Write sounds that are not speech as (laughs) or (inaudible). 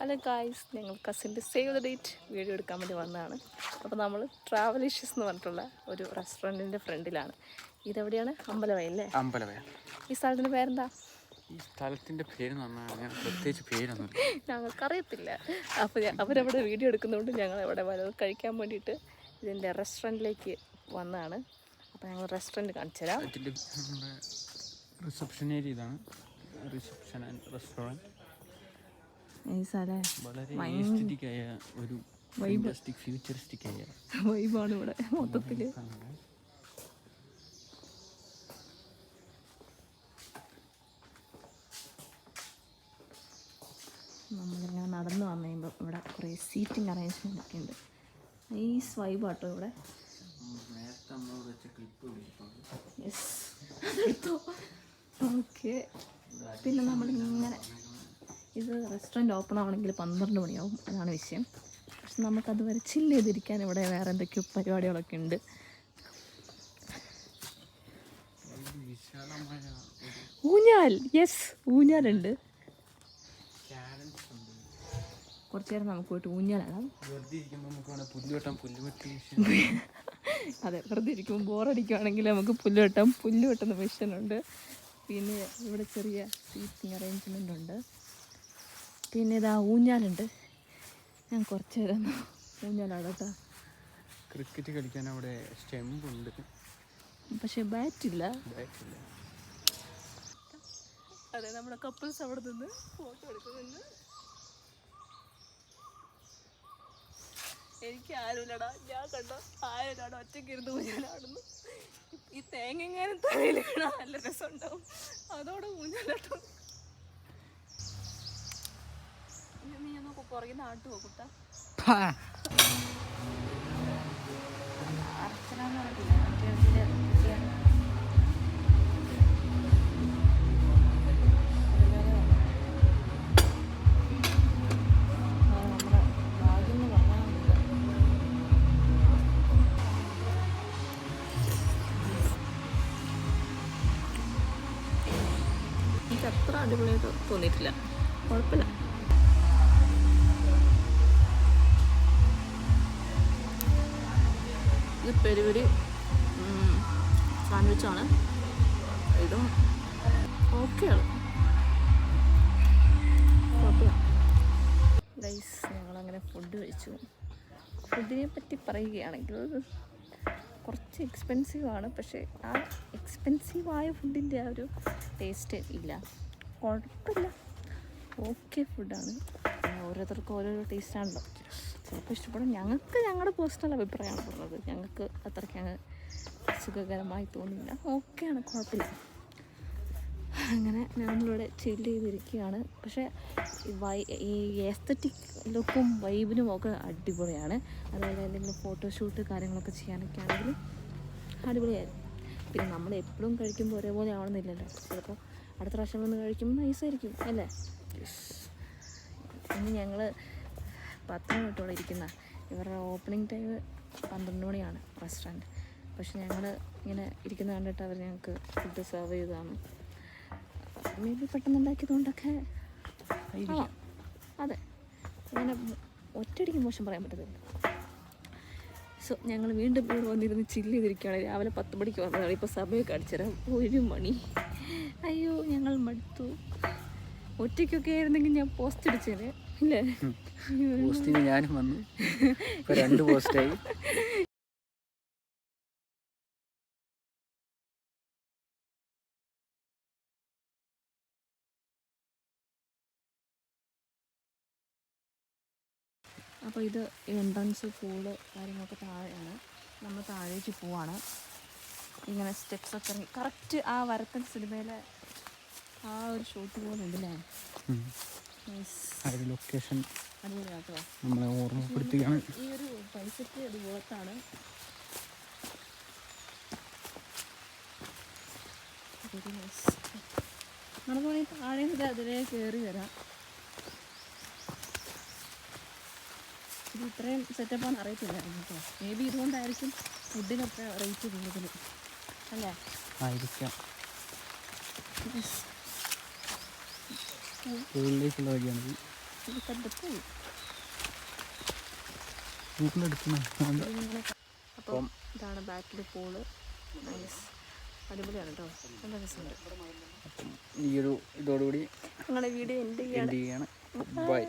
Hello guys ഞങ്ങൾ കസിന്റെ save the date video എടുക്കാൻ വേണ്ടി വന്നതാണ്. അപ്പോൾ നമ്മൾ ട്രാവൽ ഇഷ്യൂസ് എന്ന് പറഞ്ഞിട്ടുള്ള ഒരു റെസ്റ്റോറന്റിന്റെ ഫ്രണ്ടിലാണ്. ഇതെവിടെയാണ്? അമ്പലവയല്ലേ അമ്പലവയ ഈ സ്ഥലത്തിന്റെ പേരെന്താ? ഈ സ്ഥലത്തിന്റെ പേര് ഞാൻ പ്രത്യേകിച്ച് പേരൊന്നും ഞങ്ങൾക്കറിയത്തില്ല. അപ്പോൾ അവരവിടെ വീഡിയോ എടുക്കുന്നതുകൊണ്ട് ഞങ്ങൾ അവിടെ വരവ് കഴിക്കാൻ വേണ്ടിയിട്ട് ഇതിന്റെ റെസ്റ്റോറന്റിലേക്ക് വന്നതാണ്. അപ്പോൾ ഞങ്ങൾ റെസ്റ്റോറന്റ് കാണിച്ചു തരാം. റിസപ്ഷൻ ഏരിയ ഇതാണ്. Reception and restaurant. വളരെ ഒരു ഫാന്റാസ്റ്റിക് ഫ്യൂച്ചറിസ്റ്റിക് ആയ വൈബാണ് ഇവിടെ മൊത്തത്തിൽ. നമ്മളിങ്ങനെ നടന്നു വന്നു കഴിയുമ്പോൾ ഇവിടെ കുറേ സീറ്റിംഗ് അറേഞ്ച്മെന്റ് ഒക്കെ ഉണ്ട്. നൈസ് വൈബ് ആട്ടോ ഇവിടെ. യെസ് ഓക്കെ (laughs) പിന്നെ നമ്മളിങ്ങനെ ഇത് റെസ്റ്റോറന്റ് ഓപ്പൺ ആവണമെങ്കിൽ പന്ത്രണ്ട് മണിയാവും. അതാണ് വിഷയം. പക്ഷെ നമുക്കത് വരെ ചില്ല് ചെയ്തിരിക്കാൻ ഇവിടെ വേറെ എന്തൊക്കെയോ പരിപാടികളൊക്കെ ഉണ്ട്. ഊഞ്ഞാൽ. യെസ് ഊഞ്ഞാലുണ്ട്. കുറച്ചു നേരം നമുക്ക് പോയിട്ട് ഊഞ്ഞാലാണ് അതെ വെറുതെ ഇരിക്കുമ്പോൾ ബോറടിക്കുവാണെങ്കിൽ നമുക്ക് പുല്ലുവെട്ടം. പുല്ലുവെട്ടുന്ന പുല്ല് വെട്ടുന്ന മെഷീനുണ്ട് പിന്നെ ഇവിടെ ചെറിയ സീറ്റിംഗ് അറേഞ്ച്മെന്റ് ഉണ്ട്. പിന്നെ ഇതാ ഊഞ്ഞാലുണ്ട്. ഞാൻ കുറച്ച് നേരം ഊഞ്ഞാലാടട്ടോ ക്രിക്കറ്റ് കളിക്കാൻ അവിടെ സ്റ്റെമ്പുണ്ട്. പക്ഷെ ബാറ്റില്ല. ബാറ്റില്ല. അതെ നമ്മുടെ കപ്പിൾസ് അവിടെ നിന്ന് ഫോട്ടോ എടുക്കുന്നുണ്ട്. എനിക്ക് ആരുമില്ലടാ. ഞാൻ കണ്ടോ ആരുമില്ലാടാ. ഒറ്റയ്ക്ക് ഇരുന്ന് ഊഞ്ഞാലാടുന്നു ഈ തേങ്ങ എങ്ങാനും വീണാൽ നല്ല രസമുണ്ടാവും. അതോടെ ഊഞ്ഞാലാട്ടോ ഇനി നീ നോക്കൂ പുറകെ നാട്ടുപോ അർച്ചന എന്ന് പറഞ്ഞിട്ടില്ല. മറ്റേ എനിക്ക് അത്ര അടിപൊളിയായിട്ട് തോന്നിയിട്ടില്ല. കുഴപ്പമില്ല. ഇത് പെരുപെരി സാൻഡ്വിച്ചാണ്. ഇതും ഓക്കെയാണ്. ഗൈസ് ഞങ്ങളങ്ങനെ ഫുഡ് കഴിച്ചു. ഫുഡിനെ പറ്റി പറയുകയാണെങ്കിൽ കുറച്ച് എക്സ്പെൻസീവാണ് പക്ഷേ ആ എക്സ്പെൻസീവായ ഫുഡിന്റെ ആ ഒരു ടേസ്റ്റ് ഇല്ല. കുഴപ്പമില്ല. ഓക്കെ ഫുഡാണ് ഓരോരുത്തർക്കും ഓരോരോ ടേസ്റ്റാണല്ലോ ചിലപ്പോൾ ഇഷ്ടപ്പെടും. ഞങ്ങൾക്ക് ഞങ്ങളുടെ പേഴ്സണൽ അഭിപ്രായമാണ് പറഞ്ഞത്. ഞങ്ങൾക്ക് അത്രയ്ക്ക് അങ്ങ് സുഖകരമായി തോന്നിയില്ല. ഓക്കെയാണ് കുഴപ്പമില്ല. അങ്ങനെ ഞങ്ങളിവിടെ ചില്ല് ചെയ്തിരിക്കുകയാണ്. പക്ഷേ വൈ ഈ എസ്തറ്റിക് ലുക്കും വൈബിനും ഒക്കെ അടിപൊളിയാണ്. അതുപോലെ എന്തെങ്കിലും ഫോട്ടോഷൂട്ട് കാര്യങ്ങളൊക്കെ ചെയ്യാനൊക്കെ ആണെങ്കിൽ അടിപൊളിയായിരുന്നു പിന്നെ നമ്മൾ എപ്പോഴും കഴിക്കുമ്പോൾ ഒരേപോലെ ആവണമെന്നില്ലല്ലോ ചിലപ്പോൾ അടുത്ത പ്രാവശ്യം വന്ന് കഴിക്കുമ്പോൾ നൈസായിരിക്കും അല്ലേ? ഇനി ഞങ്ങൾ പത്ത് മിനിറ്റോടെ ഇരിക്കുന്ന ഇവരുടെ ഓപ്പണിംഗ് ടൈം പന്ത്രണ്ട് മണിയാണ് റെസ്റ്റോറന്റ് പക്ഷെ ഞങ്ങൾ ഇങ്ങനെ ഇരിക്കുന്ന കണ്ടിട്ട് അവർ ഞങ്ങൾക്ക് ഫുഡ് സെർവ് ചെയ്തതാണ്. മേ ബി പെട്ടെന്ന് ഉണ്ടാക്കിയതുകൊണ്ടൊക്കെ അതെ. അങ്ങനെ ഒറ്റയടിക്ക് മോശം പറയാൻ പറ്റത്തില്ല. സോ ഞങ്ങൾ വീണ്ടും ഇവിടെ വന്നിരുന്ന് ചില്ല് ചെയ്തിരിക്കുകയാണ്. രാവിലെ പത്ത് മണിക്ക് വന്നതാണ്. ഇപ്പോൾ സമയമൊക്കെ അടിച്ചുതരാം ഒരു മണി. അയ്യോ ഞങ്ങൾ മടുത്തു. ഒറ്റയ്ക്കൊക്കെ ആയിരുന്നെങ്കിൽ ഞാൻ പോസ്റ്റ് അടിച്ചേനെ പോസ്റ്റിന് ഞാനും വന്നു. ഇപ്പൊ രണ്ട് പോസ്റ്റായി. അപ്പോൾ ഇത് എൻട്രൻസ് പൂൾ കാര്യങ്ങളൊക്കെ താഴെയാണ്. നമ്മൾ താഴേക്ക് പോവാണ്. ഇങ്ങനെ സ്റ്റെപ്സ് ഒക്കെ ഇറങ്ങി. കറക്റ്റ് ആ വരത്തൻ സിനിമയിലെ ആ ഒരു ഷോട്ട് പോലെ ഉണ്ടല്ലേ. ആ ഒരു ലൊക്കേഷൻ നമ്മളെ ഓർമ്മപ്പെടുത്തുകയാണ് ഈ ഒരു പൈസക്ക് അത് പുറത്താണ് നടന്നു പോയി താഴെ മുതൽ അതിലേ കയറി വരാം. ഇത് ഇത്രയും സെറ്റപ്പാണ് അറിയത്തില്ലായിരുന്നു കേട്ടോ. മേ ബി ഇതുകൊണ്ടായിരിക്കും ഫുഡിനൊക്കെ റേറ്റ് കൂടുതൽ അല്ലേ? ആയിരിക്കാം. Yes. വഴിയാണ് അപ്പം ഇതാണ് ബാക്കിൽ പൂൾ. നൈസ് അടിപൊളിയാണ് കേട്ടോ നല്ല രസമുണ്ട്. അപ്പം ഈ ഒരു ഇതോടുകൂടി നിങ്ങളുടെ വീഡിയോ എന്റെ ചെയ്യാണ്. ബൈ